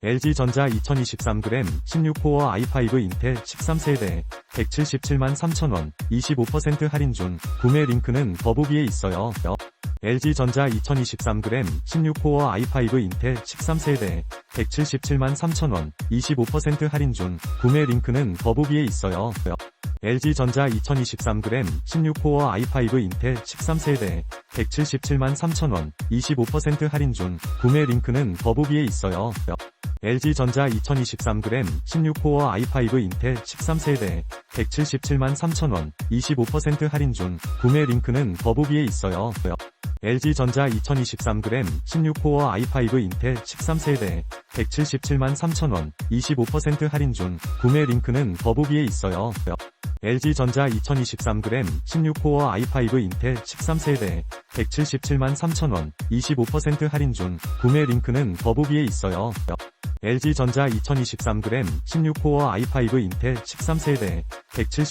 LG전자 2023g 16코어 i5 인텔 13세대 177만 3천원 25% 할인 중 구매 링크는 더보기에 있어요. LG전자 2023g 16코어 i5 인텔 13세대 177만 3천원 25% 할인 중 구매 링크는 더보기에 있어요. LG전자 2023g 16코어 i5 인텔 13세대 177만 3천원 25% 할인 중 구매 링크는 더보기에 있어요. LG전자 2023g 16코어 i5 인텔 13세대 177만 3천원 25% 할인 중 구매 링크는 더보기에 있어요. LG전자 2023g 16코어 i5 인텔 13세대 177만 3천원 25% 할인 중 구매 링크는 더보기에 있어요. LG전자 2023g 16코어 i5 인텔 13세대 177만 3천원 25% 할인 중 구매 링크는 더보기에 있어요. LG전자 2023g 16코어 i5 인텔 13세대 170